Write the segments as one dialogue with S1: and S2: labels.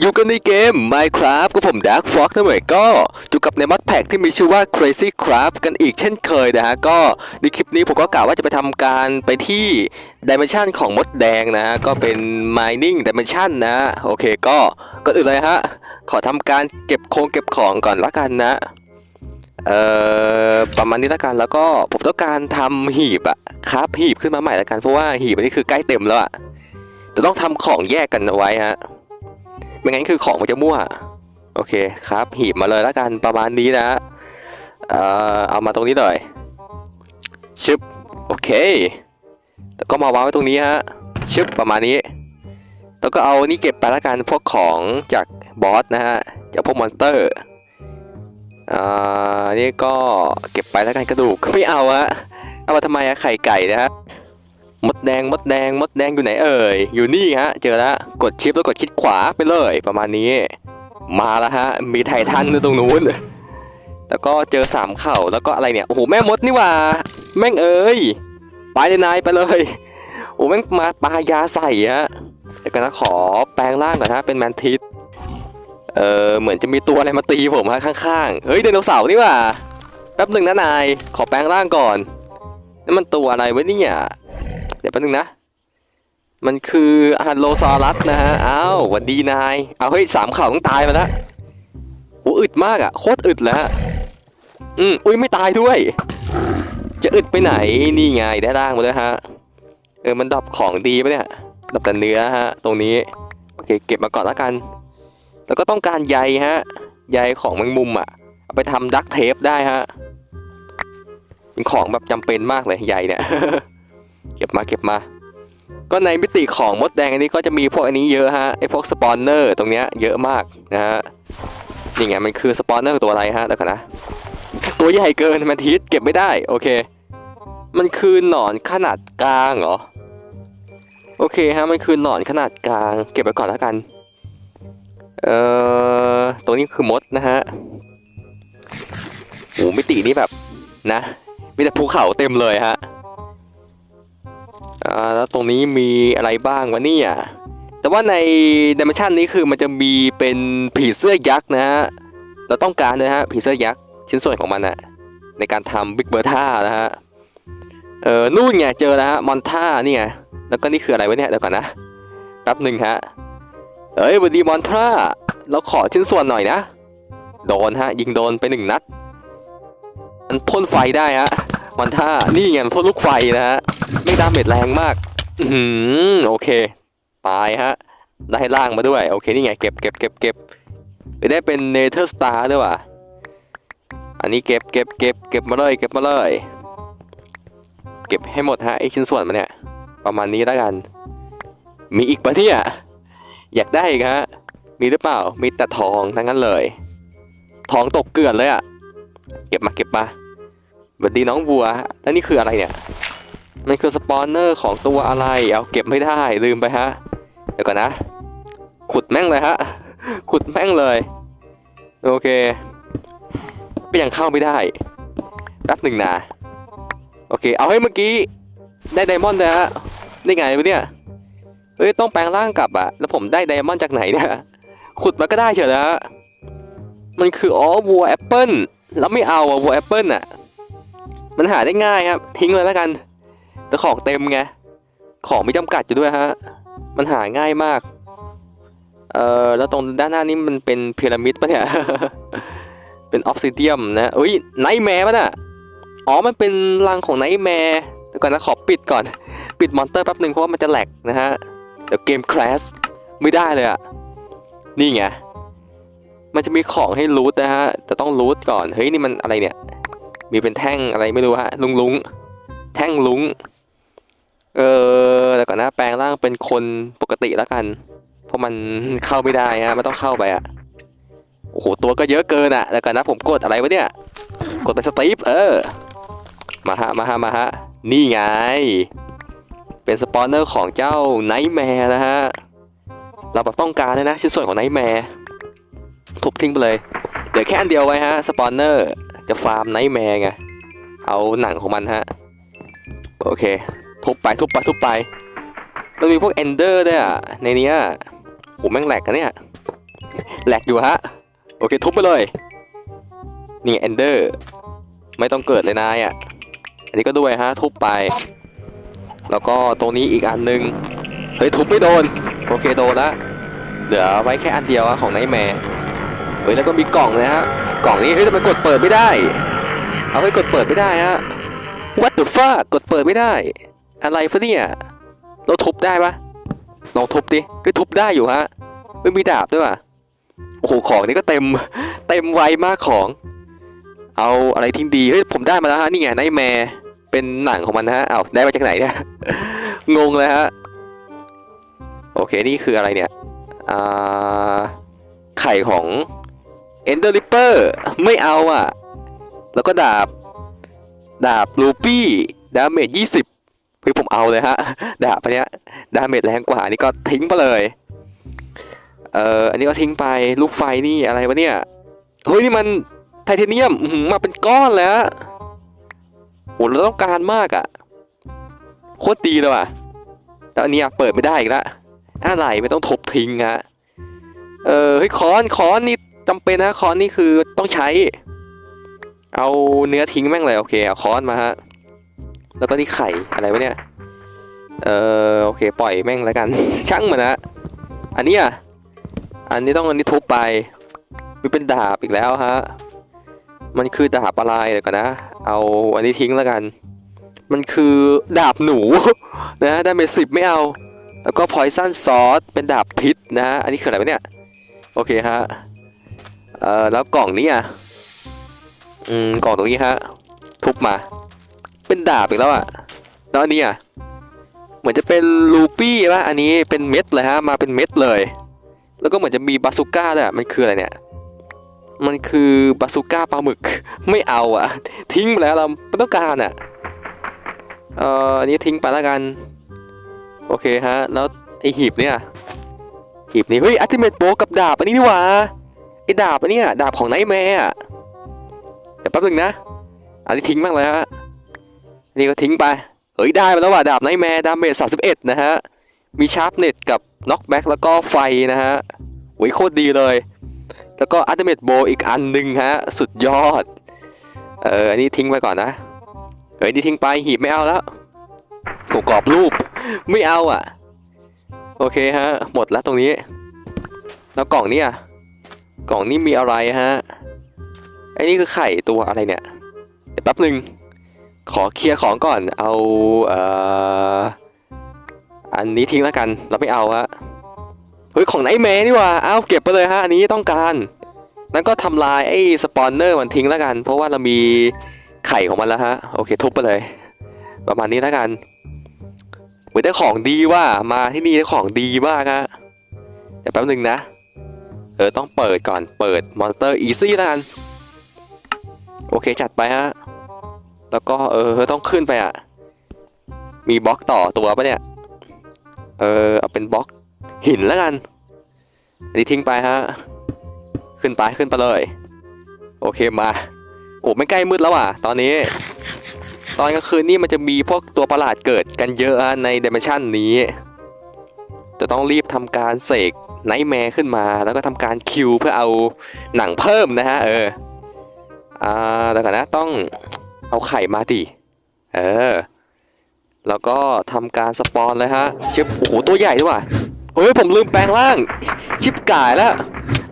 S1: อยู่กันในเกม Minecraft กับผม Dark Fox นะเว้ยก็อยู่กับในมัดแพ็กที่มีชื่อว่า Crazy Craft กันอีกเช่นเคยนะฮะ ก็ในคลิปนี้ผมก็กล่าวว่าจะไปทำการไปที่ Dimension ของมดแดงนะ ก็เป็น Mining Dimension นะ โอเคก็ก่อนอื่นเลยฮะ ขอทำการเก็บโครงเก็บของก่อนละกันนะ เอ่อ ประมาณนี้ละกันแล้วก็ผมต้องการทำหีบอะครับหีบขึ้นมาใหม่ละกันเพราะว่าหีบอันนี้คือใกล้เต็มแล้วอะจะต้องทำของแยกกันเอาไว้ฮะ ไม่งั้นคือของมันจะมั่ว โอเคครับ หีบมาเลยแล้วกันประมาณนี้นะเอ่อเอามาตรงนี้เลยชึบโอเคแล้วก็มาวางไว้ตรงนี้ฮะชึบประมาณนี้ แล้วก็เอานี่เก็บไปแล้วกันพวกของจากบอสนะฮะจากพวกมอนเตอร์อ่านี่ก็เก็บไปแล้วกันกระดูกไม่เอาอะเอามาทำไมอะไข่ไก่นะฮะ มดแดงมดแดงมดแดงอยู่ไหนเอ่ย อยู่นี่ฮะ เจอแล้วกดชิปแล้วกดคลิกขวาไปเลยประมาณนี้ มาแล้วฮะ มีไททันอยู่ตรงนู้น แล้วก็เจอสามเข่าแล้วก็อะไรเนี่ย โอ้โหแม่มดนี่ว่า แม่งเอ้ย ไปเลยนายไปเลย โอ้แม่งมาปายาใส่ฮะเดี๋ยวกันนะขอแปลงร่างก่อนฮะเป็นแมนทิสเออเหมือนจะมีตัวอะไรมาตีผมฮะข้างๆ เฮ้ยไดโนเสาร์นี่ว่าแป๊บหนึ่งนะนาย ขอแปลงร่างก่อนนั่นมันตัวอะไรวะเนี่ย เดี๋ยวแป๊บนึงนะ มันคือฮันโลซอรัสนะฮะ อ้าวหวันดีนาย เอาเฮ้ยสามข่าต้องตายมาล้วโหอึดมากอะโคตรอึดแล้วอืมอุ้ยไม่ตายด้วย จะอึดไปไหน นี่ไงได้ร่างมาแล้วฮะ เออมันดับของดีปะเนี่ยดับแต่เนื้อฮะ ตรงนี้ โอเคเก็บมาก่อนแล้วกัน แล้วก็ต้องการใยฮะ ใยของแมงมุมอะเอาไปทำดักเทปได้ฮะเป็นของแบบจำเป็นมากเลยใยเนี่ย เก็บมาเก็บมา ก็ในมิติของมดแดงอันนี้ก็จะมีพวกอันนี้เยอะฮะไอพวกสปอนเนอร์ตรงเนี้ยเยอะมากนะฮะนี่ไงมันคือสปอนเนอร์ตัวอะไรฮะเดี๋ยวก่อนนะตัวใหญ่เกินมันทิสเก็บไม่ได้โอเค มันคือหนอนขนาดกลางเหรอโอเคฮะมันคือหนอนขนาดกลาง เก็บไปก่อนแล้วกันเอ่อตัวนี้คือมดนะฮะโอ้มิตินี้แบบนะมีแต่ภูเขาเต็มเลยฮะ อ่าแล้วตรงนี้มีอะไรบ้างวะเนี่ยแต่ว่าในดิเมชันนี้คือมันจะมีเป็นผีเสื้อยักษ์นะฮะเราต้องการนะฮะผีเสื้อยักษ์ชิ้นส่วนของมันนะในการทำบิ๊กเบอร์ท่านะฮะเออนู่นไงเจอแล้วฮะมอนท่านี่ไงแล้วก็นี่คืออะไรวะเนี่ยเดี๋ยวก่อนนะแป๊บหนึ่งฮะเอ้ยวันดีมอนท่าเราขอชิ้นส่วนหน่อยนะโดนฮะยิงโดนไปหนึ่งนัดมันพ่นไฟได้ฮะ มอนท่านี่ไงมันพ่นลูกไฟนะฮะไม่ดาเมจแรงมาก อือหือโอเค ตายฮะ ได้ล่างมาด้วย โอเค นี่ไง เก็บเก็บเก็บเก็บไปได้เป็นเนเธอร์สตาร์ด้วยว่ะ อันนี้เก็บเก็บเก็บเก็บมาเลยเก็บมาเลย เก็บให้หมดฮะไอชิ้นส่วนมันเนี่ย ประมาณนี้แล้วกัน มีอีกปะเนี่ย อยากได้อีกฮะ มีหรือเปล่า มีแต่ทองทั้งนั้นเลย ทองตกเกลื่อนเลยอะเก็บมาเก็บมา สวัสดีน้องวัว แล้วนี่คืออะไรเนี่ย มันคือสปอนเนอร์ของตัวอะไร เอาเก็บไม่ได้ลืมไปฮะ เดี๋ยวก่อนนะ ขุดแม่งเลยฮะ ขุดแม่งเลย โอเค ก็ยังเข้าไม่ได้ แป๊บหนึ่งนะ โอเค เอาให้เมื่อกี้ ได้ไดมอนด์นะฮะ ได้ไงวะเนี่ย เอ้ย ต้องแปลงร่างกลับอะแล้วผมได้ไดมอนด์จากไหนเนี่ย ขุดมาก็ได้เฉยนะฮะมันคืออ๋อวัวแอปเปิลแล้วไม่เอาอะวัวแอปเปิลอะ มันหาได้ง่ายครับ ทิ้งเลยแล้วกัน แต่ของเต็มไง ของไม่จำกัดอยู่ด้วยฮะ มันหาง่ายมาก เอ่อ แล้วตรงด้านหน้านี้มันเป็นพีระมิดปะเนี่ย เป็นออฟซิเดียมนะเอ้ยไนท์แมร์ปะน่ะ อ๋อ มันเป็นรังของไนท์แมร์เดี๋ยวก่อนนะขอปิดก่อน ปิดมอนเตอร์แป๊บหนึ่งเพราะว่ามันจะแหลกนะฮะ เดี๋ยวเกมคราชไม่ได้เลยอะนี่ไง มันจะมีของให้รูทนะฮะ แต่ต้องรูทก่อน เฮ้ยนี่มันอะไรเนี่ย มีเป็นแท่งอะไรไม่รู้ฮะลุงลุงแท่งลุงเออแต่ก่อนนะแปลงร่างเป็นคนปกติแล้วกัน เพราะมันเข้าไม่ได้ฮะมันต้องเข้าไปอะโอ้โหตัวก็เยอะเกินอะแล้วก่อนนะผมกดอะไรวะเนี่ย กดไปสตีฟเออมาฮะมาฮะมาฮะนี่ไง เป็นสปอนเนอร์ของเจ้าไนท์แมร์นะฮะเราแบบต้องการเลยนะชิ้นส่วนของไนท์แมร์ทุบทิ้งไปเลย เดี๋ยวแค่อันเดียวไว้ฮะสปอนเนอร์ จะฟาร์มไนท์แมร์ไง เอาหนังของมันฮะ โอเค ทุบไปทุบไปทุบไป มันมีพวกเอนเดอร์ด้วยอะ ในเนี้ยโหแม่งแหลกกันเนี่ย แหลกอยู่ฮะ โอเค ทุบไปเลย นี่เอนเดอร์ ไม่ต้องเกิดเลยนายอะ อันนี้ก็ด้วยฮะ ทุบไป แล้วก็ตรงนี้อีกอันหนึง เฮ้ย ทุบไม่โดน โอเค โดนละ เหลือไว้แค่อันเดียวของไนท์แมร์เฮ้ย แล้วก็มีกล่องนะฮะ ล่องนี้เฮ้ยทำไมกดเปิดไม่ได้ เอาให้กดเปิดไม่ได้ฮะ What the fuck กดเปิดไม่ได้ อะไรฟะเนี่ย เราทุบได้ปะลองทุบดิเฮ้ยทุบได้อยู่ฮะเฮ้ยมีดาบด้วยว่ะโอ้โหของนี่ก็เต็มเต็มไวมากของ เอาอะไรทิ้งดีเฮ้ยผมได้มาแล้วฮะนี่ไงไนแมร์เป็นหนังของมันนะฮะเอาได้มาจากไหนเนี่ยงงเลยฮะโอเคนี่คืออะไรเนี่ยอ่าไข่ของ Ender Ripper ไม่เอาอะ แล้วก็ดาบ ดาบลูปี้ดาเมจ20เฮ้ยผมเอาเลยฮะ ดาบอันเนี้ยดาเมจแรงกว่านี่ก็ทิ้งไปเลย เอ่ออันนี้ก็ทิ้งไปลูกไฟนี่อะไรวะเนี่ย เฮ้ยนี่มันไทเทเนียมมาเป็นก้อนแล้วโหเราต้องการมากอะ่ะ โคตรดีเลยว่ะแต่อันนี้เปิดไม่ได้อีกละอะไรไม่ต้องทบทิ้งฮะ เออเฮ้ยค้อนค้อนนี่ จำเป็นนะค้อนนี่คือต้องใช้ เอาเนื้อทิ้งแม่งเลยโอเคเอาค้อนมาฮะแล้วก็นี่ไข่อะไรวะเนี่ยเออโอเค ปล่อยแม่งแล้วกัน ช่างมันนะอันนี้อะอันนี้ต้องอันนี้ทุบไปมันเป็นดาบอีกแล้วฮะมันคือดาบอะไรเดี๋ยวก่อนนะ เอาอันนี้ทิ้งแล้วกัน มันคือดาบหนูนะได้เมสิบไม่เอา แล้วก็ poison sword เป็นดาบพิษนะฮะอันนี้คืออะไรวะเนี่ย โอเคฮะ เอ่อแล้วกล่องนี้อะอืมกล่องตรงนี้ฮะทุบมา เป็นดาบอีกแล้วอะแล้วอันนี้อะเหมือนจะเป็นลูปี้ป่ะอันนี้เป็นเม็ดเลยฮะมาเป็นเม็ดเลย แล้วก็เหมือนจะมีบาซูก้าด้วยมันคืออะไรเนี่ยมันคือบาซูก้าปลาหมึกไม่เอาอะ ทิ้งไปแล้วเราไม่ต้องการอะเอ่ออันนี้ทิ้งไปแล้วกัน โอเคฮะ แล้วไอหีบเนี่ยหีบนี้เฮ้ยอัติเมตโบกับดาบอันนี้นี่หว่า ไอดาบอันเนี้ยดาบของไนท์แมร์อะเดี๋ยวแป๊บนึงนะอันนี้ทิ้งบ้างเลยฮะนนี้ก็ทิ้งไปเฮ้ยได้มาแล้วว่ะดาบไนท์แมร์ดาเมจ31นะฮะมีชาร์ปเน็ตกับน็อกแบ็กแล้วก็ไฟนะฮะโอ้ยโคตรดีเลย แล้วก็อัติเมทโบอีกอันหนึ่งฮะสุดยอดเอออันนี้ทิ้งไปก่อนนะเฮ้ยนี่ทิ้งไปหีบไม่เอาแล้วกกรอบรูปไม่เอาอะ โอเคฮะหมดแล้วตรงนี้ แล้วกล่องเนี่ย กล่องนี้มีอะไรฮะไอ้นี่คือไข่ตัวอะไรเนี่ยเดี๋ยวแป๊บหนึ่งขอเคลียร์ของก่อนเอาเอ่ออันนี้ทิ้งแล้วกันเราไม่เอาอะเฮ้ยของไนท์แมร์นี่ว่าเอาเก็บไปเลยฮะอันนี้ต้องการนั้นก็ทำลายไอ้สปอนเนอร์มันทิ้งแล้วกัน เพราะว่าเรามีไข่ของมันแล้วฮะโอเคทุบไปเลย ประมาณนี้แล้วกันเว้ยได้ของดีว่ามาที่นี่ได้ของดีมากฮะเดี๋ยวแป๊บหนึ่งนะ เออต้องเปิดก่อนเปิดมอนสเตอร์อีซี่แล้วกัน โอเคจัดไปฮะ แล้วก็เออต้องขึ้นไปอะ มีบล็อกต่อตัวปะเนี่ย เออเอาเป็นบล็อกหินแล้วกันอันนี้ทิ้งไปฮะ ขึ้นไปขึ้นไปเลย โอเคมาโอ้ไม่ใกล้มืดแล้วอะ ตอนนี้ ตอนกลางคืนนี่มันจะมีพวกตัวประหลาดเกิดกันเยอะในเด m มชันนี้ จะต้องรีบทำการเสก ไนท์แมร์ขึ้นมา แล้วก็ทำการคิวเพื่อเอาหนังเพิ่มนะฮะเอออ่าแล้วก่อนนะต้องเอาไข่มาดิเออแล้วก็ทำการสปอนเลยฮะชิปโอ้โหตัวใหญ่ด้วยว่ะเฮ้ยผมลืมแปลงร่าง ชิปก่ายแล้ว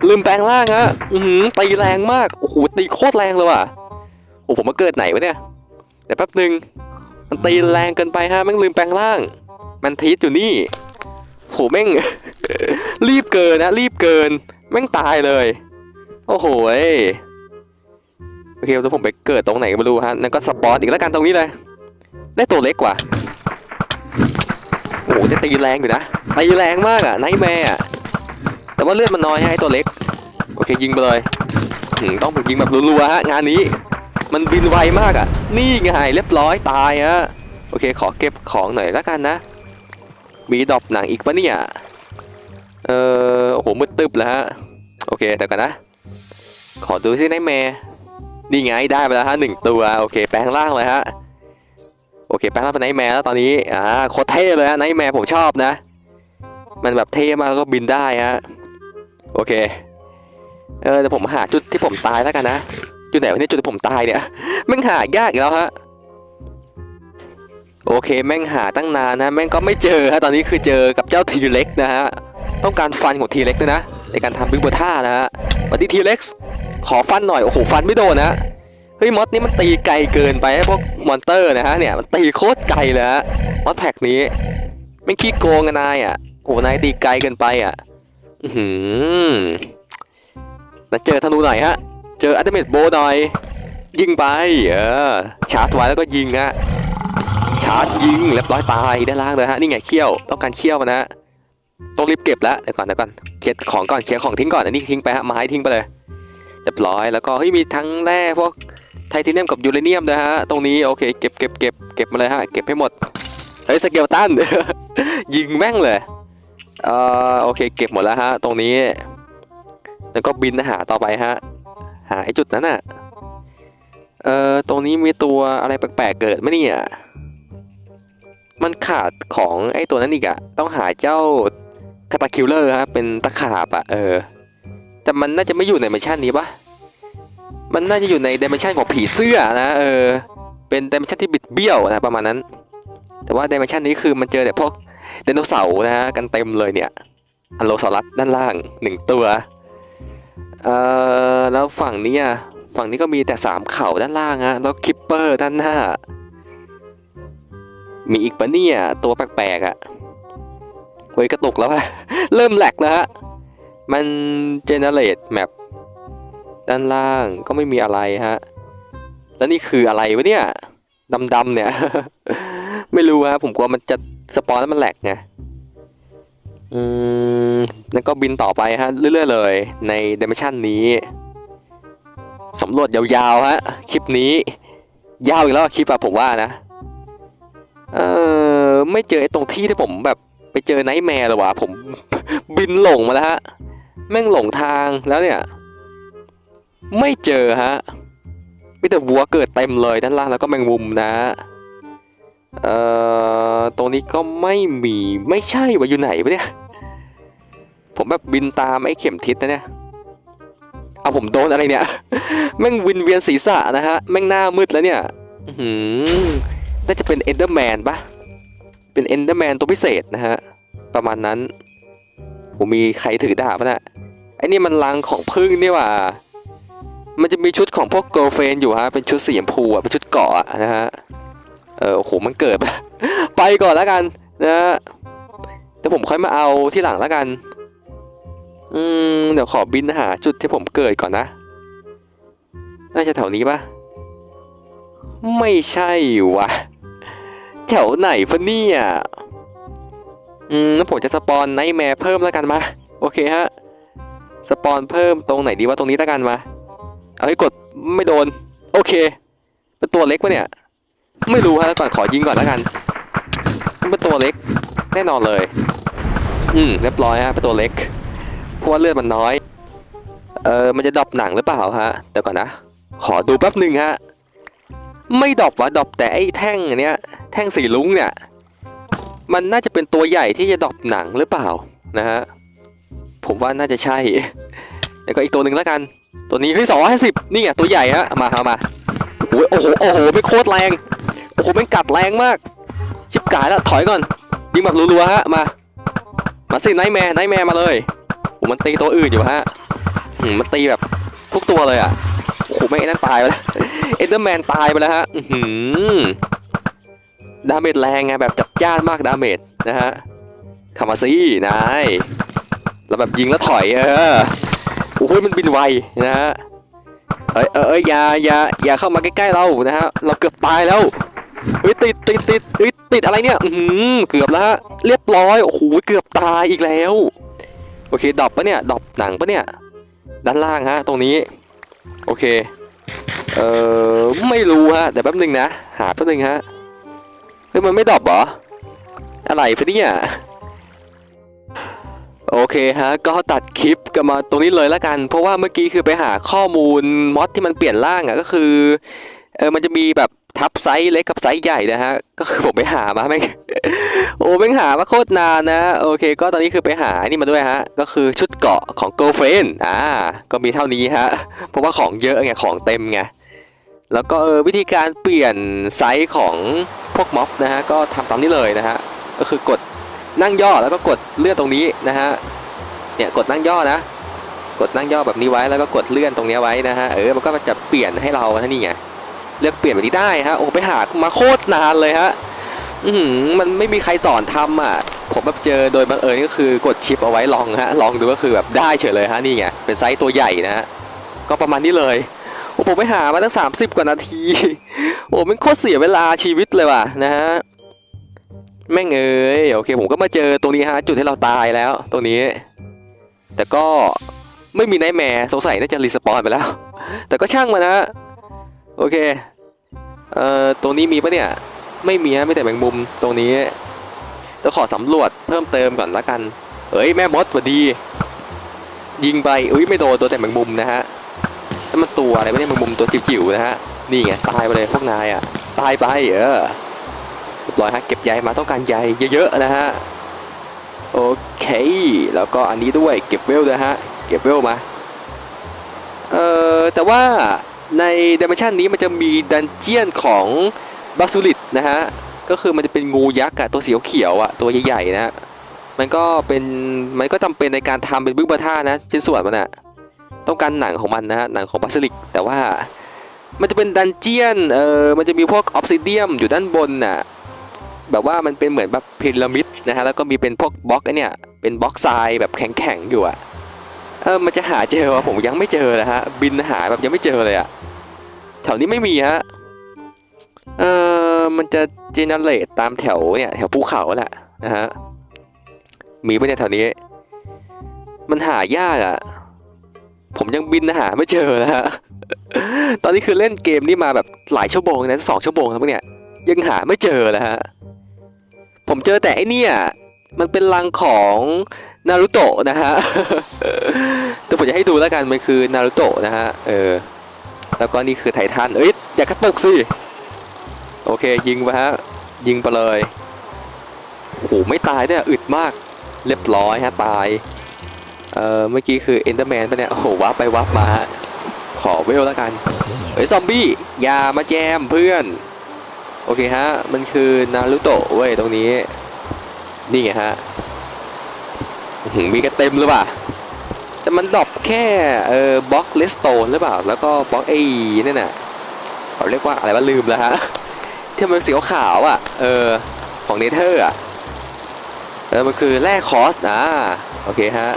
S1: ลืมแปลงร่างฮะอือหือตีแรงมากโอ้โหตีโคตรแรงเลยว่ะโอ้ผมมาเกิดไหนวะเนี่ยเดี๋ยวแป๊บหนึ่งมันตีแรงเกินไปฮะแม่งลืมแปลงร่าง มันทีสอยู่นี่ โหแม่ง รีบเกินนะรีบเกิน แม่งตายเลย โอ้โหเอ้ยโอเคแล้วผมไปเกิดตรงไหนก็ไม่รู้ฮะนั่นก็สปอนอีกแล้วกันตรงนี้เลย ได้ตัวเล็กกว่าโอ้โหแต่ตีแรงอยู่นะตีแรงมากอะไนท์แมร์แต่ว่าเลือดมันน้อยฮะไอ้ตัวเล็ก โอเคยิงไปเลยต้องยิงแบบรัวๆฮะงานนี้ มันบินไวมากอะ่ะนี่ไงเรียบร้อยตายฮะโอเค ขอเก็บของหน่อยแล้วกันนะ มีดอปหนังอีกปะเนี่ย เออโอ้โหมืดตึบแล้วฮะ โอเคแต่กันนะ ขอดูซิไนแมร์นี่ไงได้ไปแล้วฮะหนึ่งตัว โอเค แปลงร่างเลยฮะ โอเค แปลงร่างเป็นไนแมร์แล้วตอนนี้ อ่า โคตรเท่เลยฮะไนแมร์ผมชอบนะ มันแบบเท่มากก็บินได้ฮะ โอเค เออเดี๋ยวผมหาจุดที่ผมตายแล้วกันนะอยู่ไหนวะเนี่ยจุดที่ผมตายเนี่ยม่งหายากอีกแล้วฮะ โอเคแม่งหาตั้งนานนะแม่งก็ไม่เจอฮะตอนนี้คือเจอกับเจ้าทีเล็กนะฮะต้องการฟันของทีเล็กด้วยนะในการทำบิ๊กบัท่านะฮะสวัสดีทีเล็กขอฟันหน่อยโอ้โหฟันไม่โดนนะเฮ้ยมอสนี่มันตีไกลเกินไปพวกมอนเตอร์นะฮะเนี่ยมันตีโคตรไกลเลยฮะมอสแพ็กนี้ไม่ขี้โกงกันนายอะโอ้นายตีไกลเกินไปอะอือหือแล้วเจอธนูหน่อยฮะเจออัติเมทโบหน่อยยิงไปเออชาร์จไว้แล้วก็ยิงฮะ ชาร์จยิงเรียบร้อยตายได้านล่างเลยฮะนี่ไงเขี้ยวต้องการเขี้ยวมันนะฮะต้องรีบเก็บแล้วเดี๋ยวก่อนเดี๋ยวก่อนเคลียของก่อนเคลียร์ของทิ้งก่อนอันนี้ทิ้งไปฮะไม้ทิ้งไปเลยเรียบร้อยแล้วก็เฮ้ยมีทั้งแร่พวกไทเทเนียมกับยูเรเนียมด้วยฮะตรงนี้โอเคเก็บเก็บเก็บเก็บมาเลยฮะเก็บให้หมดเฮ้ยสเกลตันยิงแม่งเลยเอ่อโอเคเก็บหมดแล้วฮะตรงนี้ แล้วก็บินหาต่อไปฮะหาไอ้จุดนั้นน่ะเอ่อตรงนี้มีตัวอะไรแปลกๆเกิดไหมเนี่ย มันขาดของไอ้ตัวนั้นอีกอะต้องหาเจ้าคาตาคิลเลอร์ฮะเป็นตะขาบอะเออ แต่มันน่าจะไม่อยู่ในดเมนชันนี้ปะมันน่าจะอยู่ในดิเมนชันของผีเสื้อนะเออ เป็นดิเมนชันที่บิดเบี้ยวนะประมาณนั้น แต่ว่าดิเมนชันนี้คือมันเจอแต่พวกไดโนเสาร์นะฮะกันเต็มเลยเนี่ยอันโลซอรัสด้านล่างหนึ่งตัว เอ่อแล้วฝั่งนี้อะฝั่งนี้ก็มีแต่สามเข่าด้านล่างฮะแล้วคิปเปอร์ด้านหน้า มีอีกปะเนี่ย ตัวแปลกๆอะเฮ้ยกระตุกแล้วอะเริ่มแหลกแล้วฮะ มันเจเนเรตแมปด้านล่างก็ไม่มีอะไรฮะ แล้วนี่คืออะไรวะเนี่ยดำๆเนี่ย ไม่รู้ฮะ ผมกลัวมันจะสปอนแล้วมันแหลกไงอืมแล้วก็บินต่อไปฮะ เรื่อยๆเลย ในเดเมชันนี้สำรวจยาวๆฮะ คลิปนี้ ยาวอีกแล้วคลิปอะผมว่านะ เออไม่เจอไอ้ตรงที่ที่ผมแบบไปเจอไนท์แมร์เลยวะผมบินหลงมาแล้วฮะแม่งหลงทางแล้วเนี่ย ไม่เจอฮะมีแต่วัวเกิดเต็มเลยด้านล่างแล้วก็แมงมุมนะเอ่อตรงนี้ก็ไม่มีไม่ใช่ว่าอยู่ไหนวะเนี่ยผมแบบบินตามไอ้เข็มทิศนะเนี่ยเอาผมโดนอะไรเนี่ย แม่งวินเวียนศีรษะนะฮะ แม่งหน้ามืดแล้วเนี่ย อื น่าจะเป็นเอนเดอร์แมนปะเป็นเอนเดอร์แมนตัวพิเศษนะฮะ ประมาณนั้นผมมีใครถือดาบปะนะไอ้นี่มันรังของพึ่งนี่ว่า มันจะมีชุดของพวกเกิร์ลเฟนอยู่ฮะ เป็นชุดสีชมพูอะ เป็นชุดเกาะอะนะฮะ เออโอ้โห มันเกิด ไปก่อนแล้วกันนะฮะเดี๋ยวผมค่อยมาเอาที่หลังแล้วกัน อืม เดี๋ยวขอบินหาจุดที่ผมเกิดก่อนนะ น่าจะแถวนี้ปะไม่ใช่วะ แถวไหนฟะเนี่ย อืมแล้วผมจะสปอนไนท์แมร์เพิ่มแล้วกันมา โอเคฮะ สปอนเพิ่มตรงไหนดีว่าตรงนี้แล้วกันมา เอาให้กดไม่โดน โอเค เป็นตัวเล็กปะเนี่ย ไม่รู้ฮะแล้วก่อนขอยิงก่อนแล้วกัน เป็นตัวเล็ก แน่นอนเลย อืมเรียบร้อยฮะ เป็นตัวเล็ก เพราะว่าเลือดมันน้อย เออมันจะดรอปหนังหรือเปล่าฮะ เดี๋ยวก่อนนะ ขอดูแป๊บหนึ่งฮะ ไม่ดรอปวะดรอปแต่ไอ้แท่งอันเนี้ย แท่งสีลุ้งเนี่ย มันน่าจะเป็นตัวใหญ่ที่จะดอปหนังหรือเปล่านะฮะ ผมว่าน่าจะใช่ แล้วก็อีกตัวหนึ่งแล้วกัน ตัวนี้เฮ้ยสองห้าสิบนี่ไงตัวใหญ่ฮะ มาเอามาโอ้ยโอ้โห โอ้โหไม่โคตรแรง โอ้โหมันกัดแรงมาก ชิบกายแล้วถอยก่อน ยิงแบบรัวๆฮะ มา มาสิไนท์แมร์ไนท์แมร์มาเลยโอ้มันตีตัวอื่นอยู่ฮะอืมมันตีแบบทุกตัวเลยอะโอ้โหไม่งไอ้นั่นตายไปแล้ว เอนเดอร์แมนตายไปแล้วฮะ อือหือ ดาเมจแรงไงแบบจัดจ้านมากดาเมจนะฮะคามาซี่นายแล้วแบบยิงแล้วถอยเออโอ้โหมันบินไวนะฮะเอ้ยเอ้ยเอ้ยอย่าอย่าอย่าเข้ามาใกล้ๆเรานะฮะเราเกือบตายแล้วเฮ้ยติดติดติดเฮ้ยติดอะไรเนี่ยอือหือเกือบแล้วฮะเรียบร้อยโอ้โหเกือบตายอีกแล้ว โอเคดรอปปะเนี่ยดรอปหนังปะเนี่ยด้านล่างฮะตรงนี้ โอเค เออไม่รู้ฮะเดี๋ยวแป๊บหนึงนะ หาแป๊บหนึงฮะ ฮ้ยมันไม่ดรอปเหรอ อะไรปะเนี่ยโอเคฮะ ก็ตัดคลิปกันมาตรงนี้เลยละกัน เพราะว่าเมื่อกี้คือไปหาข้อมูลมอดที่มันเปลี่ยนร่างอะก็คือเออมันจะมีแบบทับไซส์เล็กกับไซส์ใหญ่นะฮะ ก็คือผมไปหามาแม่งโอ้แม่งหามาโคตรนานนะ โอเค ก็ตอนนี้คือไปหาอ้นี่มาด้วยฮะ ก็คือชุดเกาะของ girlfriend อ่า ก็มีเท่านี้ฮะ เพราะว่าของเยอะไง ของเต็มไง แล้วก็เออวิธีการเปลี่ยนไซส์ของพวกม็อบนะฮะก็ทำตามนี้เลยนะฮะก็คือกดนั่งย่อแล้วก็กดเลื่อนตรงนี้นะฮะเนี่ยกดนั่งย่อนะ กดนั่งย่อแบบนี้ไว้แล้วก็กดเลื่อนตรงเนี้ยไว้นะฮะเออมันก็จะเปลี่ยนให้เราท่านี่ไงเลือกเปลี่ยนแบบนี้ได้ฮะโอ้ไปหามาโคตรนานเลยฮะอือหือมันไม่มีใครสอนทำอะผมแบบเจอโดยบังเอิญก็คือกดชิปเอาไว้ลองฮะลองดูก็คือแบบได้เฉยเลยฮะนี่ไงเป็นไซส์ตัวใหญ่นะฮะก็ประมาณนี้เลย ผมไปหามาตั้ง 30 กว่านาที โอ้มันโคตรเสียเวลาชีวิตเลยว่ะนะฮะ แม่งเอ้ยโอเค ผมก็มาเจอตรงนี้ฮะ จุดที่เราตายแล้ว ตรงนี้ แต่ก็ไม่มีไนแมร์สงสัยน่าจะรีสปอนไปแล้ว แต่ก็ช่างมานะ โอเค เอ่อ ตรงนี้มีปะเนี่ย ไม่มีฮะไม่แต่แมงมุมตรงนี้จะขอสำรวจเพิ่มเติมก่อนละกัน เฮ้ยแม่มดสวัสดี ยิงไปอุ้ยไม่โดนตัวแต่แมงมุมนะฮะ นั่นมันตัวอะไรไม่ได้แมงมุมตัวจิ๋วๆนะฮะ นี่ไงตายไปเลยพวกนายอะ ตายไปเออเรียบร้อยฮะเก็บใยมาต้องการใยเยอะๆนะฮะ โอเค แล้วก็อันนี้ด้วยเก็บเวลด้วยฮะ เก็บเวลมา เอ่อ แต่ว่าในดิเมนชันนี้มันจะมีดันเจียนของบาซูลิตนะฮะ ก็คือมันจะเป็นงูยักษ์อะตัวสีเขียวอะตัวใหญ่ๆนะฮะมันก็เป็น มันก็จำเป็นในการทำเป็นบึ้งบาท่านะชิ้นส่วนมันอะ ต้องการหนังของมันนะฮะหนังของบาซูลิก แต่ว่ามันจะเป็นดันเจียนเออมันจะมีพวกออฟซิเดียมอยู่ด้านบนน่ะแบบว่ามันเป็นเหมือนแบบพีระมิดนะฮะแล้วก็มีเป็นพวกบล็อกไอเนี่ยเป็นบล็อกทรายแบบแข็งๆอยู่อะเออมันจะหาเจอวะผมยังไม่เจอเลยฮะบินหาแบบยังไม่เจอเลยอะแถวนี้ไม่มีฮะเออมันจะเจเนเรตตามแถวเนี่ยแถวภูเขาแหละนะฮะมีปะเนี่ยแถวนี้ มันหายากอะ ผมยังบินหาไม่เจอนะฮะ ตอนนี้คือเล่นเกมนี้มาแบบหลายชั่วโมงนะสองชั่วโมงแล้วเนี่ย ยังหาไม่เจอเลยฮะ ผมเจอแต่ไอเนี่ยมันเป็นรังของนารูโตะนะฮะแต่ผมจะให้ดูแล้วกันมันคือนารูโตะนะฮะ เออ แล้วก็นี่คือไททัน เอ้ยอย่ากระตุกสิ โอเคยิงไปฮะ ยิงไปเลย โอ้โหไม่ตายด้วยอึดมาก เรียบร้อยฮะตาย เออเมื่อกี้คือเอนเดอร์แมนปะเนี่ย โอ้โหวับไปวับมาฮะขอเวลแล้วกัน เฮ้ย ซอมบี้อย่ามาแจมเพื่อน โอเคฮะ มันคือนารูโตะเว้ยตรงนี้ นี่ไงฮะมีกันเต็มหรือเปล่า แต่มันดรอปแค่เออบล็อกเลสโตนหรือเปล่า แล้วก็บล็อกไอ้นั่นน่ะเขาเรียกว่าอะไรว่าลืมแล้วฮะที่มันสีขาวอะ เออ ของเนเธอร์อะ เออ มันคือแร่คอสอ่าโอเคฮะ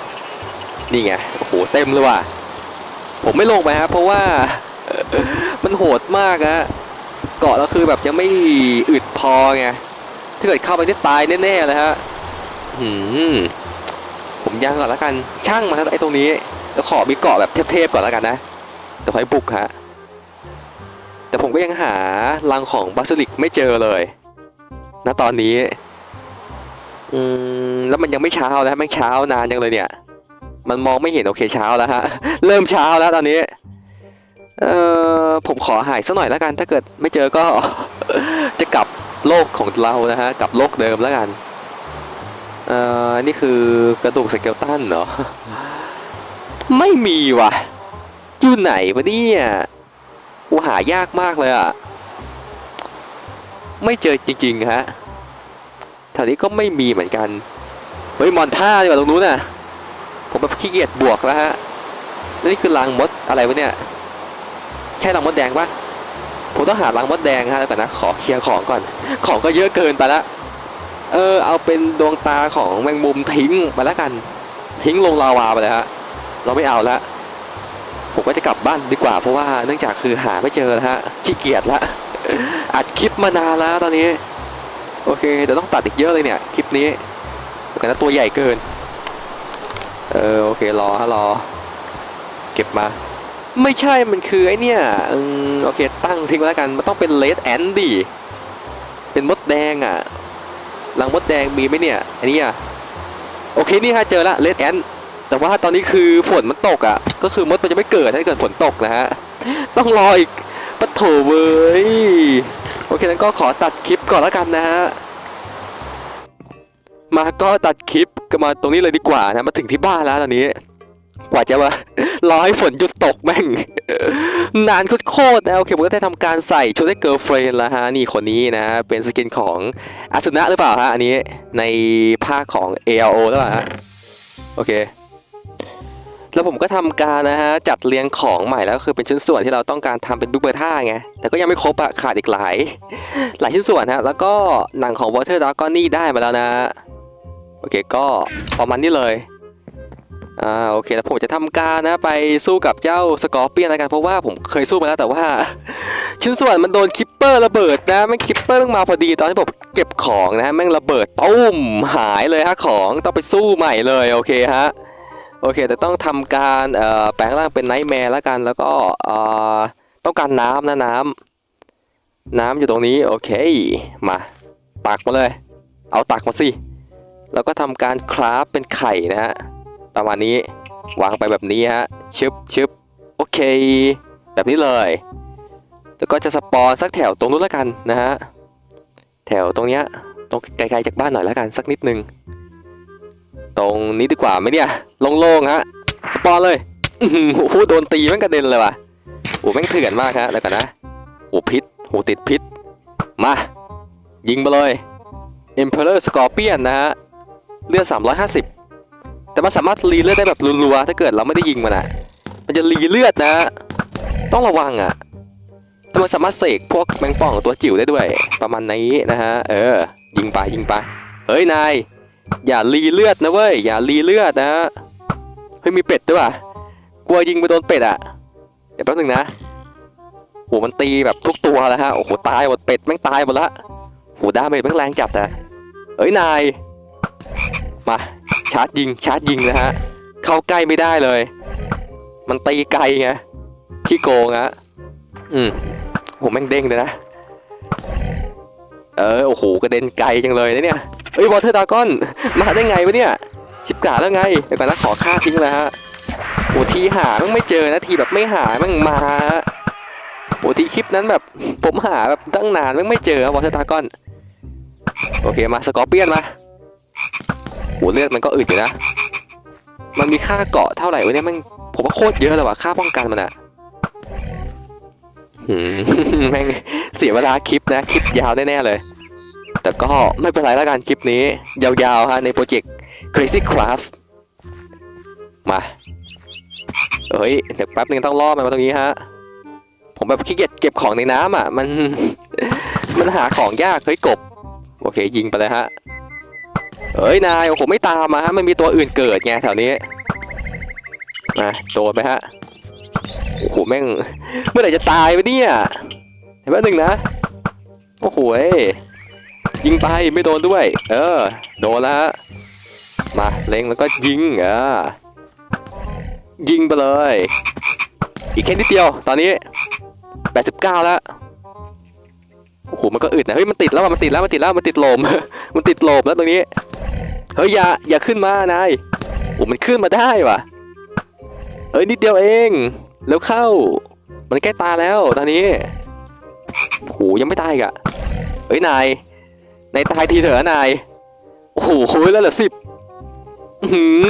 S1: นี่ไงโอ้โหเต็มเลยว่ะผมไม่ลงไปฮะเพราะว่ามันโหดมากฮะเกาะแล้วคือแบบยังไม่อึดพอไงถ้าเกิดเข้าไปนี่ตายแน่ๆเลยฮะหืมผมยังก่อนแล้วกันช่างมันนะไอ้ตรงนี้แล้วขอมีเกาะแบบเทพๆก่อนแล้วกันนะเดี๋ยวค่อยบุกฮะแต่ผมก็ยังหารังของบาซิลิกไม่เจอเลยณตอนนี้อืมแล้วมันยังไม่เช้านะไม่เช้านานยังเลยเนี่ย มันมองไม่เห็นโอเคเช้าแล้วฮะ เริ่มเช้าแล้วตอนนี้ เอ่อผมขอหายสักหน่อยแล้วกัน ถ้าเกิดไม่เจอก็ จะกลับโลกของเรานะฮะ กลับโลกเดิมแล้วกัน เอ่อ นี่คือกระดูกสเกลตันเหรอ ไม่มีว่ะอยู่ไหนวะเนี่ยกูหายากมากเลยอะไม่เจอจริงๆฮะแถวนี้ก็ไม่มีเหมือนกัน เฮ้ยมอนท่าดีกว่าตรงนู้นน่ะ ผมแบบขี้เกียจบวกแล้วฮะนี่คือรังมดอะไรวะเนี่ยใช่รังมดแดงปะผมต้องหารังมดแดงฮะแล้วก่อนนะขอเคลียร์ของก่อน ของก็เยอะเกินไปละเออเอาเป็นดวงตาของแมงมุมทิ้งไปแล้วกัน ทิ้งลงลาวาไปเลยฮะเราไม่เอาละผมก็จะกลับบ้านดีกว่าเพราะว่าเนื่องจากคือหาไม่เจอแล้วฮะขี้เกียจละอัดคลิปมานานแล้วตอนนี้ โอเคเดี๋ยวต้องตัดอีกเยอะเลยเนี่ยคลิปนี้เดี๋ยวกันนะตัวใหญ่เกิน เออโอเครอฮะรอ เก็บมา ไม่ใช่มันคือไอเนี่ยอืมโอเคตั้งทิ้งไว้แล้วกัน มันต้องเป็นเลดแอนดี้เป็นมดแดงอะรังมดแดงมีไหมเนี่ยอันนี้อะโอเคนี่ฮะเจอละเลดแอนแต่ว่าตอนนี้คือฝนมันตกอะ ก็คือมดมันจะไม่เกิดถ้าเกิดฝนตกนะฮะต้องรออีกปะโถเว้ยโอเคนั้นก็ขอตัดคลิปก่อนแล้วกันนะฮะมาก็ตัดคลิป ก็มาตรงนี้เลยดีกว่านะมาถึงที่บ้านแล้วตอนนี้ กว่าจะมารอให้ฝนหยุดตกแม่ง นานโคตรนะโอเคผมก็ได้ทำการใส่ชุดให้เกิร์ลเฟรนแล้วฮะนี่คนนี้นะ เป็นสกินของอาสุนะหรือเปล่าฮะอันนี้ในภาคของ ALO หรือเปล่าฮะโอเคแล้วผมก็ทำการนะฮะจัดเรียงของใหม่แล้วก็คือเป็นชิ้นส่วนที่เราต้องการทำเป็นบุ๊กเบอร์ท่าไงแต่ก็ยังไม่ครบอะขาดอีกหลาย หลายชิ้นส่วนฮะแล้วก็หนังของ Water Dragon นี่ได้มาแล้วนะ โอเคก็ประมาณนี้เลยอ่าโอเคแล้วผมจะทำการนะไปสู้กับเจ้าสกอร์เปียนแล้วกันเพราะว่าผมเคยสู้มาแล้วแต่ว่า ชิ้นส่วนมันโดนคิปเปอร์ระเบิดนะแม่งคิปเปอร์ม่งมาพอดีตอนที่ผมเก็บของนะแม่งระเบิดตุ้มหายเลยฮะของต้องไปสู้ใหม่เลยโอเคฮะโอเคแต่ต้องทำการเอ่อแปลงร่างเป็นไนท์แมร์แล้วกันแล้วก็เอ่อต้องการน้ำนะน้ำน้ำอยู่ตรงนี้โอเคมาตักมาเลย เอาตักมาสิ แล้วก็ทำการคราฟเป็นไข่นะฮะประมาณนี้วางไปแบบนี้ฮะชึบชึบโอเค แบบนี้เลย แล้วก็จะสปอนสักแถวตรงนู้นแล้วกันนะฮะแถวตรงเนี้ยตรงไกลๆจากบ้านหน่อยแล้วกันสักนิดนึงตรงนี้ดีกว่าไหมเนี่ยโล่งๆฮะสปอนเลยโอ้โหโดนตีแม่งกระเด็นเลยว่ะโอ้แม่งเถื่อนมากฮะแล้วกันนะโอ้พิษโอ้ติดพิษมา ยิงไปเลย Emperor Scorpion นะฮะ เลือด350 แต่มันสามารถรีเลือดได้แบบรัวๆถ้าเกิดเราไม่ได้ยิงมันอะมันจะรีเลือดนะ ต้องระวังอะแต่มันสามารถเสกพวกแมงป่องตัวจิ๋วได้ด้วย ประมาณนี้นะฮะ เออ ยิงไปยิงไป เฮ้ยนาย อย่ารีเลือดนะเว้ย อย่ารีเลือดนะ เฮ้ยมีเป็ดด้วยว่ะ กลัวยิงไปโดนเป็ดอะเดี๋ยวแป๊บนึงนะโหมันตีแบบทุกตัวแล้วฮะ โอ้โหตายหมดเป็ดแม่งตายหมดละโหดาเมจแม่งแรงจัดอะเอ้ยนาย มาชาร์จยิงชาร์จยิงนะฮะเข้าใกล้ไม่ได้เลย มันตีไกลไงขี้โกงฮะอืมผมแม่งเด้งเลยนะ เออโอ้โหกระเด็นไกลจังเลยนะเนี่ยเอ้ยวอเตอร์ดากอนมาได้ไงวะเนี่ยชิบกาแล้วไงเดี๋ยวก่อนนะขอค่าทิ้งเลยฮะโอ้ทีหาแม่งไม่เจอนะทีแบบไม่หาแม่งมาโอ้ทีคลิปนั้นแบบผมหาแบบตั้งนานแม่งไม่เจอวอเตอร์ดากอนโอเคมาสกอร์เปียนมา โหเลือดมันก็อึดอยู่นะ มันมีค่าเกาะเท่าไหร่วะเนี่ยมันผมว่าโคตรเยอะเลยว่ะค่าป้องกันมันอะหืมแม่งเสียเวลาคลิปนะคลิปยาวแน่ๆเลย แต่ก็ไม่เป็นไรแล้วกันคลิปนี้ ยาวๆฮะในโปรเจกต์ Crazy Craft มาเฮ้ยเดี๋ยวแป๊บนึงต้องล่อมันมาตรงนี้ฮะ ผมแบบขี้เกียจเก็บของในน้ำอะ มัน มันหาของยาก เฮ้ยกบ โอเค ยิงไปเลยฮะ เอ้ยนายโอ้โหไม่ตามมาฮะมันมีตัวอื่นเกิดไงแถวนี้มาโดนไหมฮะโอ้โหแม่งเมื่อไหร่จะตายวะเนี่ยเห็นไหมหนึ่งนะโอ้โหยยิงไปไม่โดนด้วย เออ โดนแล้วฮะมาเล็งแล้วก็ยิงเออยิงไปเลย อีกแค่นิดเดียวตอนนี้ 89 แล้วโอ้โหมันก็อึดนะเฮ้ยมันติดแล้วมันติดแล้วมันติดแล้วมันติดลมมันติดลมแล้วตรงนี้ เฮ้ยอย่าอย่าขึ้นมานายโอ้มันขึ้นมาได้ว่ะเอ้ยนิดเดียวเอง แล้วเข้า มันใกล้ตาแล้วตอนนี้โหยังไม่ตายกะเฮ้ยนายนายตายทีเถอะนายโอ้โหแล้วเหลือสิบ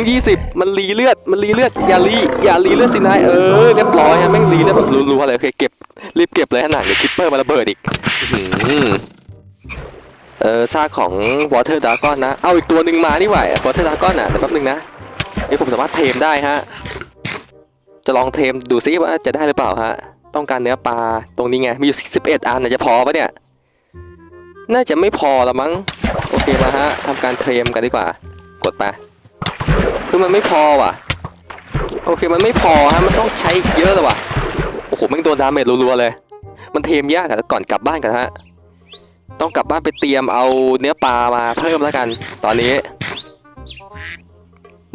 S1: ยี่สิบมันรีเลือดมันรีเลือดอย่ารีอย่ารีเลือดสินายเออเรียบร้อยฮะแม่งรีเลือดแบบรัวๆเลยโอเคเก็บรีบเก็บเลยขนาดเดี๋ยวคิปเปอร์มาระเบิดอีกหือ เออซากของ Water Dragon นนะ เอาอีกตัวหนึ่งมานี่หว่า Water Dragon อะแต่แป๊บนึงนะเอ้ผมสามารถเทมได้ฮะ จะลองเทมดูซิว่าจะได้หรือเปล่าฮะ ต้องการเนื้อปลาตรงนี้ไง มีอยู่ 11 อันนะจะพอปะเนี่ย น่าจะไม่พอละมั้ง โอเคมาฮะทำการเทมกันดีกว่า กดไปคือมันไม่พอว่ะ โอเคมันไม่พอฮะ มันต้องใช้เยอะเลยว่ะ โอ้โหแม่งโดนดาเมจรัวๆเลย มันเทมยากอะก่อนกลับบ้านกันฮะ ต้องกลับบ้านไปเตรียมเอาเนื้อปลามาเพิ่มแล้วกัน ตอนนี้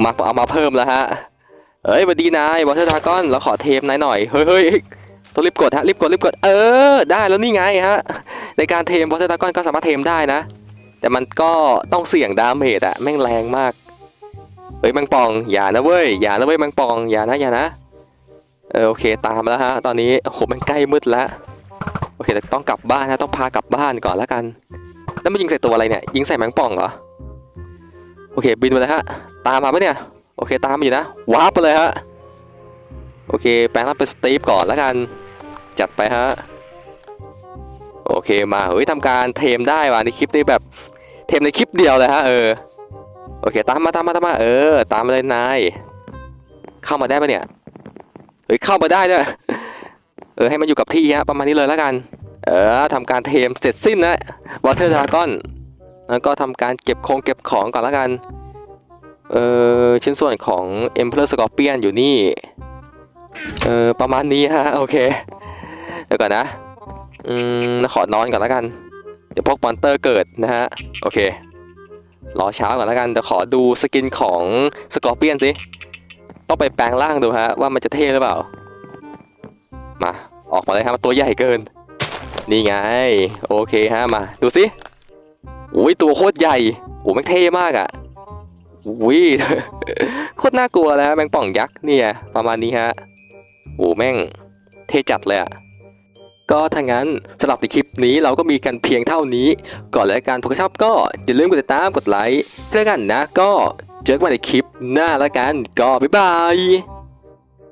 S1: มาเอามาเพิ่มแล้วฮะ เอ้ยวัดีนายวอเตอร์ดากอนเราขอเทมนายหน่อย เฮ้ยเฮ้ยต้องรีบกดฮะรีบกดรีบกด เออ ได้แล้วนี่ไงฮะ ในการเทมวอเตอร์ดากอนก็สามารถเทมได้นะ แต่มันก็ต้องเสี่ยงดาเมจอะแม่งแรงมากเฮ้ยแมงปอง อย่านะเว้ย อย่านะเว้ยแมงปอง อย่านะอย่านะ เออโอเคตามแล้วฮะ ตอนนี้โหมันใกล้มืดแล้ว โอเคแต่ต้องกลับบ้านนะต้องพากลับบ้านก่อนแล้วกัน แล้วมันยิงใส่ตัวอะไรเนี่ย ยิงใส่แมงป่องเหรอ โอเคบินไปเลยฮะ ตามมาปะเนี่ย โอเคตามมาอยู่นะวาร์ปไปเลยฮะ โอเคแปลงร่างเป็นสตีฟก่อนแล้วกัน จัดไปฮะ โอเคมา เฮ้ยทำการเทมได้ว่ะในคลิปนี้แบบ เทมในคลิปเดียวเลยฮะเออ โอเคตามมาตามมาตามมาเออ ตามมาเลยนาย เข้ามาได้ปะเนี่ย เฮ้ยเข้ามาได้ด้วย เออให้มันอยู่กับที่ฮะประมาณนี้เลยแล้วกัน เออทำการเทมเสร็จสิ้นนะวอเตอร์ดราก้อนแล้วก็ทำการเก็บโครงเก็บของก่อนแล้วกัน เออชิ้นส่วนของ Emperor Scorpion อยู่นี่ เออประมาณนี้ฮะโอเค เดี๋ยวก่อนนะ อืมขอนอนก่อนแล้วกัน เดี๋ยวพวกมอนเตอร์เกิดนะฮะ โอเค รอเช้าก่อนแล้วกันเดี๋ยวขอดูสกินของสกอร์เปียนสิ ต้องไปแปลงร่างดูฮะว่ามันจะเท่หรือเปล่า มา ออกมาเลยฮะมันตัวใหญ่เกิน นี่ไง โอเคฮะมา ดูสิอุ้ยตัวโคตรใหญ่โอ้แม่งเท่มากอะ่ะอุ้ยโคตรน่ากลัวแล้วแมงป่องยักษ์เนี่ยประมาณนี้ฮะโอ้แม่งเท่จัดเลยอะ่ะก็ถ้างั้นสำหรับในคลิปนี้เราก็มีกันเพียงเท่านี้ ก่อนแล้วกันพกชอบก็อย่าลืมกดติดตามกดไลค์เพื่อกันนะก็เจอกันใหม่ในคลิปหน้าแล้วกันก็บ๊ายบาย